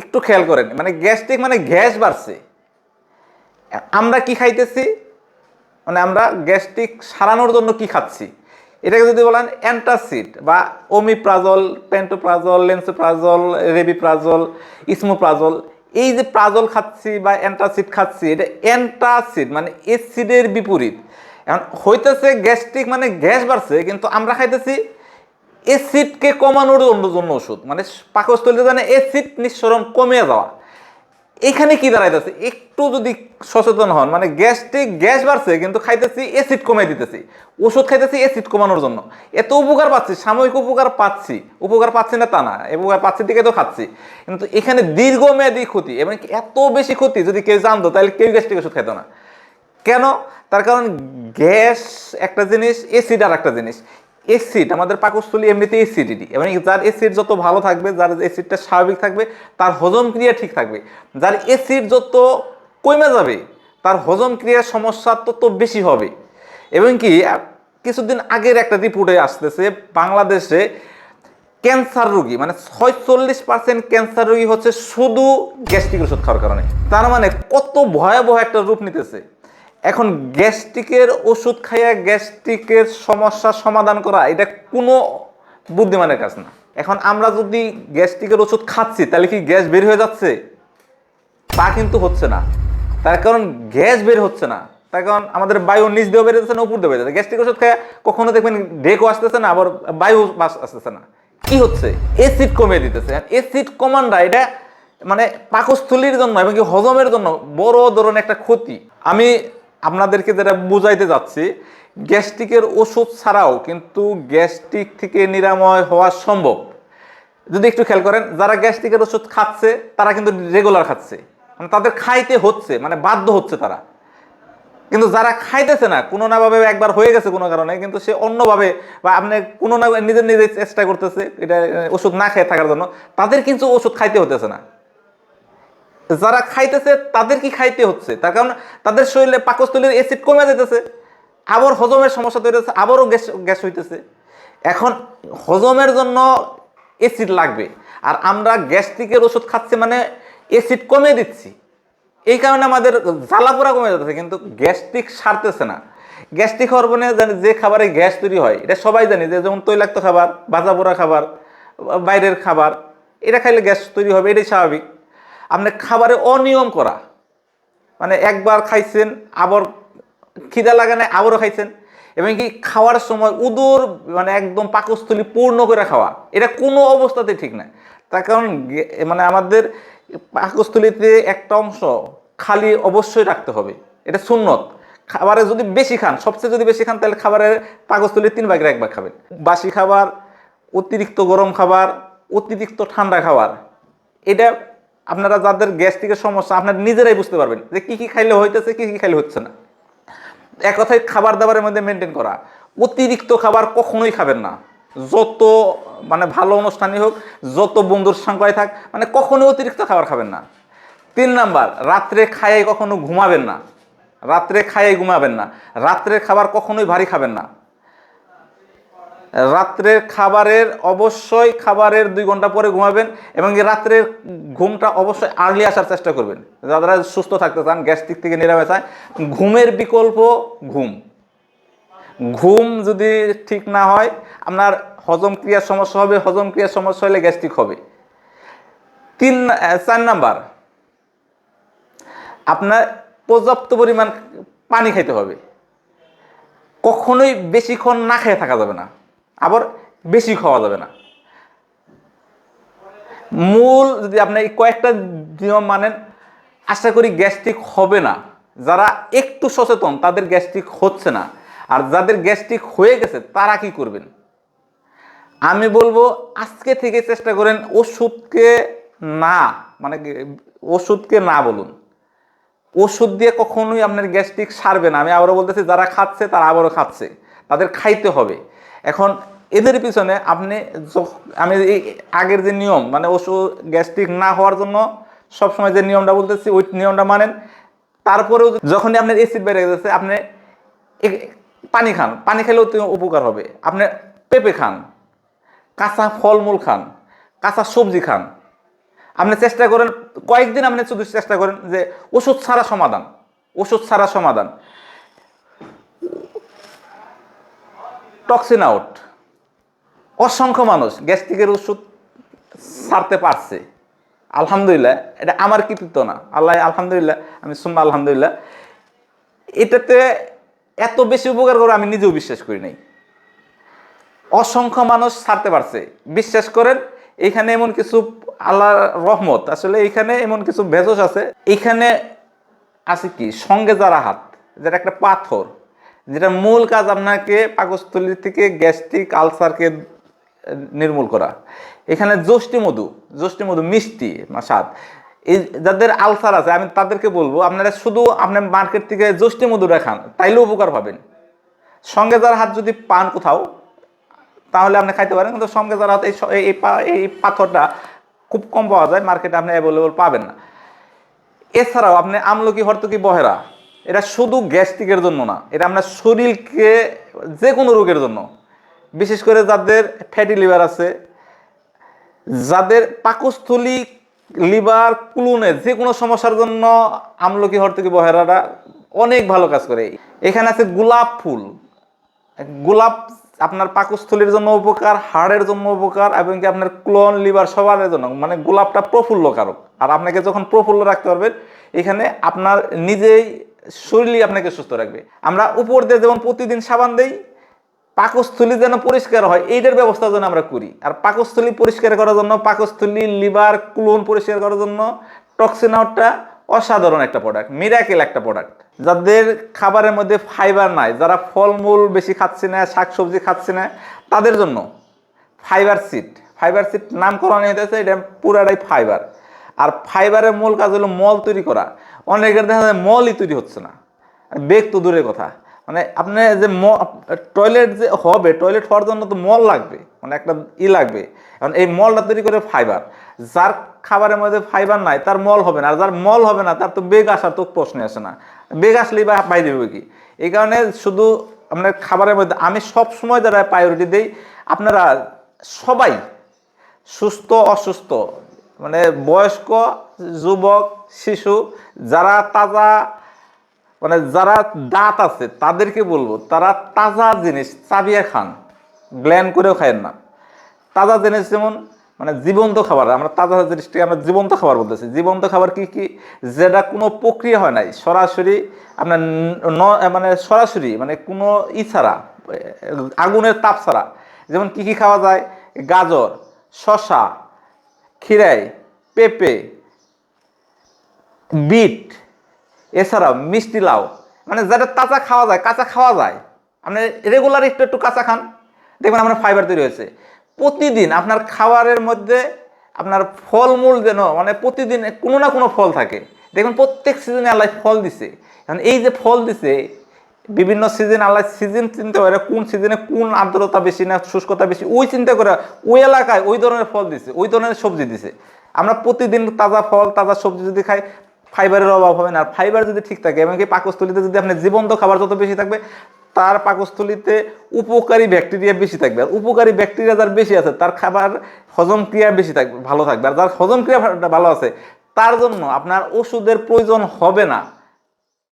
একটু খেয়াল করেন মানে গ্যাস্ট্রিক মানে গ্যাস বাড়ছে। আমরা কি খাইতেছি? মানে আমরা গ্যাস্ট্রিক সারানোর জন্য কি খাচ্ছি? এটাকে যদি বলেন অ্যান্টাসিড বা omeprazole pantoprazole, lansoprazole, rabeprazole, esomeprazole, এই যে প্রাজল খাচ্ছি বা অ্যান্টাসিড খাচ্ছি, এটা অ্যান্টাসিড মানে এসিডের বিপরীত। এখন হইতেছে গ্যাস্ট্রিক মানে গ্যাস বাড়ছে, কিন্তু আমরা খাইতেছি অ্যাসিডকে কমানোর জন্য ওষুধ। মানে পাকস্থলীতে জানে অ্যাসিড নিঃসরণ কমে যাওয়া। এখানে কি দাঁড়াইতেছে? একটু যদি সচেতন হন মানে গ্যাস্ট্রিক গ্যাস বাড়ছে, কিন্তু খাইতেছি অ্যাসিড কমাই দিতেছি। ওষুধ খাইতেছি অ্যাসিড কমানোর জন্য। এত উপকার পাচ্ছি, সাময়িক উপকার পাচ্ছি। উপকার পাচ্ছি না তা না উপকার পাচ্ছি দিকে তো খাচ্ছি। কিন্তু এখানে দীর্ঘমেয়াদী ক্ষতি, এবং এত বেশি ক্ষতি, যদি কেউ জানতো, তাহলে কেউ গ্যাস্ট্রিক ওষুধ খাইতো না। কেন? তার কারণ গ্যাস একটা জিনিস এসিড আর একটা জিনিস। এসিড আমাদের পাকস্থলী এমনিতে এসিডিটি এবং যার এসিড যত ভালো থাকবে, যার এসিডটা স্বাভাবিক থাকবে, তার হজম ক্রিয়া ঠিক থাকবে। যার এসিড যত কমে যাবে, তার হজম ক্রিয়ার সমস্যা তত বেশি হবে। এবং কি, কিছুদিন আগের একটা রিপোর্টে আসতেছে, বাংলাদেশে ক্যান্সার রোগী মানে ছয়চল্লিশ পার্সেন্ট ক্যান্সার রোগী হচ্ছে শুধু গ্যাস্ট্রিক ওষুধ খাওয়ার কারণে। তার মানে কত ভয়াবহ একটা রূপ নিতেছে। এখন গ্যাস্ট্রিকের ওষুধ খাইয়া গ্যাস্ট্রিকের সমস্যার সমাধান করা, এটা কোনো বুদ্ধিমানের কাজ না। এখন আমরা যদি গ্যাস্ট্রিকের ওষুধ খাচ্ছি, তাহলে কি গ্যাস বের হয়ে যাচ্ছে? তা কিন্তু হচ্ছে না। তার কারণ গ্যাস বের হচ্ছে না। তার কারণ আমাদের বায়ু নিচ দিয়েও বেরোতেছে না, উপর দিয়ে বেরোতেছে গ্যাস্ট্রিক ওষুধ খেয়ে কখনো দেখবেন ডেকও আসতেছে না, আবার বায়ু বাস আসতেছে না। কি হচ্ছে? এসিড কমিয়ে দিতেছে। এসিড কমান্ডা এটা মানে পাকস্থলীর জন্য এবং কি হজমের জন্য বড় ধরনের একটা ক্ষতি। আমি আপনাদেরকে যেটা বুঝাইতে যাচ্ছি, গ্যাস্ট্রিকের ওষুধ ছাড়াও কিন্তু গ্যাস্ট্রিক থেকে নিরাময় হওয়া সম্ভব। যদি একটু খেয়াল করেন, যারা গ্যাস্ট্রিকের ওষুধ খাচ্ছে, তারা কিন্তু রেগুলার খাচ্ছে। মানে তাদের খাইতে হচ্ছে মানে বাধ্য হচ্ছে তারা। কিন্তু যারা খাইতেছে না, কোনো না ভাবে একবার হয়ে গেছে কোনো কারণে, কিন্তু সে অন্যভাবে বা আপনি কোনো না নিজের নিজে চেষ্টা করতেছে, এটা ওষুধ না খেয়ে থাকার জন্য, তাদের কিন্তু ওষুধ খাইতে হতেছে না। যারা খাইতেছে, তাদের কি খাইতে হচ্ছে? তার কারণ তাদের শরীরে পাকস্থলীর অ্যাসিড কমে যেতেছে আবার হজমের সমস্যা তৈরি হচ্ছে, আবারও গ্যাস গ্যাস হইতেছে। এখন হজমের জন্য অ্যাসিড লাগবে, আর আমরা গ্যাস্ট্রিকের ওষুধ খাচ্ছি মানে অ্যাসিড কমে দিচ্ছি। এই কারণে আমাদের জ্বালাপোড়া কমে যাচ্ছে কিন্তু গ্যাস্ট্রিক সারতেছে না। গ্যাস্ট্রিক হওয়ার জানি যে খাবারে গ্যাস তৈরি হয়, এটা সবাই জানি যে যেমন তৈলাক্ত খাবার ভাজা পোড়া খাবার, বাইরের খাবার, এটা খাইলে গ্যাস তৈরি হবে, এটাই স্বাভাবিক। আপনি খাবারে অনিয়ম করা। মানে একবার খাইছেন, আবার খিদা লাগে না আবারও খাইছেন। এবং কি খাওয়ার সময় উদর মানে একদম পাকস্থলী পূর্ণ করে খাওয়া। এটা কোনো অবস্থাতে ঠিক না তার কারণ মানে আমাদের পাকস্থলীতে একটা অংশ খালি অবশ্যই রাখতে হবে। এটা সুন্নত। খাবারে যদি বেশি খান, সবচেয়ে যদি বেশি খান, তাহলে খাবারের পাকস্থলীর তিন ভাগের একবার খাবেন। বাসি খাবার, অতিরিক্ত গরম খাবার, অতিরিক্ত ঠান্ডা খাবার। এটা আপনারা যাদের গ্যাস্ট্রিকের সমস্যা, আপনারা নিজেরাই বুঝতে পারবেন যে কি কি খাইলে হইতেছে, কি কি খাইলে হচ্ছে না। এক কথায় খাবার দাবারের মধ্যে মেনটেন করা। অতিরিক্ত খাবার কখনোই খাবেন না। যত মানে ভালো অনুষ্ঠানই হোক, যত বন্ধুর সংখ্যায় থাক মানে কখনোই অতিরিক্ত খাবার খাবেন না। তিন নাম্বার, রাত্রে খাইয়ে কখনো ঘুমাবেন না। রাত্রে খাইয়ে ঘুমাবেন না। রাত্রের খাবার কখনোই ভারী খাবেন না। রাত্রের খাবারের অবশ্যই খাবারের দুই ঘণ্টা পরে ঘুমাবেন এবং রাত্রের ঘুমটা অবশ্যই আর্লি আসার চেষ্টা করবেন। যারা সুস্থ থাকতে চান গ্যাস্ট্রিক থেকে নিরাময় চান ঘুমের বিকল্প ঘুম। ঘুম যদি ঠিক না হয়, আপনার হজম ক্রিয়ার সমস্যা হবে, হজম ক্রিয়ার সমস্যা হলে গ্যাস্ট্রিক হবে। তিন, চার নাম্বার, আপনার পর্যাপ্ত পরিমাণ পানি খাইতে হবে। কখনোই বেশিক্ষণ না খেয়ে থাকা যাবে না। আবার বেশি খাওয়া যাবে না। মূল যদি আপনি কয়েকটা নিয়ম মানেন, আশা করি গ্যাস্ট্রিক হবে না। যারা একটু সচেতন, তাদের গ্যাস্ট্রিক হচ্ছে না। আর যাদের গ্যাস্ট্রিক হয়ে গেছে, তারা কি করবেন? আমি বলব, আজকে থেকে চেষ্টা করেন ওষুধকে না মানে ওষুধকে না বলুন। ওষুধ দিয়ে কখনোই আপনার গ্যাস্ট্রিক সারবে না। আমি আবারও বলতেছি, যারা খাচ্ছে, তারা আবারও খাচ্ছে। তাদের খাইতে হবে। এখন এদের পিছনে আপনি আমি আগের যে নিয়ম মানে ওষুধ গ্যাস্ট্রিক না হওয়ার জন্য সবসময় যে নিয়মটা বলতেছি, ওই নিয়মটা মানেন। তারপরেও যখনই আপনার এসিড বেড়ে গেছে, আপনি পানি খান। পানি খেলেও উপকার হবে। আপনি পেঁপে খান, কাঁচা ফলমূল খান, কাঁচা সবজি খান। আপনি চেষ্টা করেন, কয়েকদিন আপনি শুধু চেষ্টা করেন যে ওষুধ ছাড়া সমাধান, ওষুধ ছাড়া সমাধান। Toxin out. অসংখ্য মানুষ গ্যাস্ট্রিকের ওষুধ ছাড়তে পারছে। আলহামদুলিল্লাহ, এটা আমার কৃতিত্ব না। আল্লাহ, আলহামদুলিল্লাহ, আমি সুম্মা, আলহামদুলিল্লাহ। এটাতে এত বেশি উপকার করে আমি নিজেও বিশ্বাস করি নাই। অসংখ্য মানুষ ছাড়তে পারছে। বিশ্বাস করেন, এখানে এমন কিছু আল্লাহর রহমত, আসলে এখানে এমন কিছু ভেষজ আছে। এখানে আছে কি? সঙ্গে যারা হাত যেটা একটা পাথর যেটা মূল কাজ আপনাকে পাকস্থলী থেকে গ্যাস্ট্রিক আলসারকে নির্মূল করা। এখানে যষ্টি মধু যষ্টি মধু মিষ্টি স্বাদ। এই যাদের আলসার আছে, আমি তাদেরকে বলব, আপনারা শুধু আপনার মার্কেট থেকে যষ্টি মধুটা খান, তাইলেও উপকার পাবেন। সঙ্গে যার হাত যদি পান কোথাও, তাহলে আপনি খাইতে পারেন, কিন্তু সঙ্গে যারা হাত এই এই পাথরটা খুব কম পাওয়া যায়, মার্কেটে আপনি অ্যাভেলেবল পাবেন না। এছাড়াও আপনি আমলকি, হরতকি, বহেরা এটা শুধু গ্যাস্ট্রিকের জন্য না, এটা আপনার শরীরকে যে কোনো রোগের জন্য। বিশেষ করে যাদের ফ্যাটি লিভার আছে, যাদের পাকস্থলী লিভার, কুলুনে যে কোনো সমস্যার জন্য আমলকি হরতকি বহেরাটা অনেক ভালো কাজ করে। এখানে আছে গোলাপ ফুল। গোলাপ আপনার পাকস্থলীর জন্য উপকার, হাড়ের জন্য উপকার, এবং কি আপনার ক্লোন, লিভার সবার জন্য। মানে গোলাপটা প্রফুল্ল কারক আর আপনাকে যখন প্রফুল্ল রাখতে পারবেন, এখানে আপনার নিজেই শরীরই আপনাকে সুস্থ রাখবে। আমরা উপর দিয়ে যেমন প্রতিদিন সাবান দেই, পাকস্থলী যেন পরিষ্কার হয়, এইটার ব্যবস্থা যেন আমরা করি। আর পাকস্থলী পরিষ্কার করার জন্য, পাকস্থলী, লিভার, ক্লোন পরিষ্কার করার জন্য টক্সিন আউটটা অসাধারণ একটা প্রোডাক্ট মিরাকেল একটা প্রোডাক্ট যাদের খাবারের মধ্যে ফাইবার নাই, যারা ফলমূল বেশি খাচ্ছে না, শাকসবজি খাচ্ছে না, তাদের জন্য ফাইবার সিট ফাইবার সিট নামকরণ হইতেছে, এটা পুরাটাই ফাইবার আর ফাইবারের মূল কাজ হলো মল তৈরি করা। অনেকের দেখা যায় মলই তৈরি হচ্ছে না। বেগ তো দূরের কথা। মানে আপনি যে ম, টয়লেট যে হবে, টয়লেট হওয়ার জন্য তো মল লাগবে মানে একটা ই লাগবে। কারণ এই মলটা তৈরি করে ফাইবার। যার খাবারের মধ্যে ফাইবার নাই, তার মল হবে না। আর যার মল হবে না, তার তো বেগ আসার তো প্রশ্ন আসে না। বেগ আসলেই বা পাই দেবে কি? এই কারণে শুধু আপনার খাবারের মধ্যে, আমি সব সময় যারা প্রায়োরিটি দিই, আপনারা সবাই সুস্থ, অসুস্থ মানে বয়স্ক, যুবক, শিশু, যারা তাজা মানে যারা দাঁত আছে, তাদেরকে বলব, তারা তাজা জিনিস চাবিয়ে খান ব্ল্যান করেও খায়েন না। তাজা জিনিস যেমন মানে জীবন্ত খাবার, আমরা তাজা জিনিসটাকে আমরা জীবন্ত খাবার বলতেছি। জীবন্ত খাবার কি কি? যেটা কোনো প্রক্রিয়া হয় নাই, সরাসরি আপনার ন- মানে সরাসরি মানে কোনো ই ছাড়া আগুনের তাপ ছাড়া। যেমন কি কি খাওয়া যায়? গাজর শশা খিরাই পেঁপে, বিট, এছাড়াও মিষ্টি লাউ। মানে যেটা তাজা খাওয়া যায়, কাঁচা খাওয়া যায়। আপনি রেগুলার একটু একটু কাঁচা খান। দেখবেন আপনার ফাইবার তৈরি হয়েছে। প্রতিদিন আপনার খাবারের মধ্যে আপনার ফলমূল যেন মানে প্রতিদিন কোনো না কোনো ফল থাকে। দেখবেন প্রত্যেক সিজনে আল্লাহ ফল দিছে। কারণ এই যে ফল দিছে বিভিন্ন সিজন আল্লাহ সিজন চিন্তা করে কোন সিজনে কোন আর্দ্রতা বেশি না, শুষ্কতা বেশি, ওই চিন্তা করে ওই এলাকায় ওই ধরনের ফল দিছে, ওই ধরনের সবজি দিছে। আমরা প্রতিদিন তাজা ফল, তাজা সবজি যদি খাই, ফাইবারের অভাব হবে না। আর ফাইবার যদি ঠিক থাকে এমনকি পাকস্থলিতে যদি আপনি জীবন্ত খাবার যত বেশি থাকবে, তার পাকস্থলিতে উপকারী ব্যাকটেরিয়া বেশি থাকবে। আর উপকারী ব্যাকটেরিয়া যার বেশি আছে, তার খাবার হজম ক্রিয়া বেশি থাকবে, ভালো থাকবে। আর যার হজম ক্রিয়া ভালো আছে, তার জন্য আপনার ওষুধের প্রয়োজন হবে না।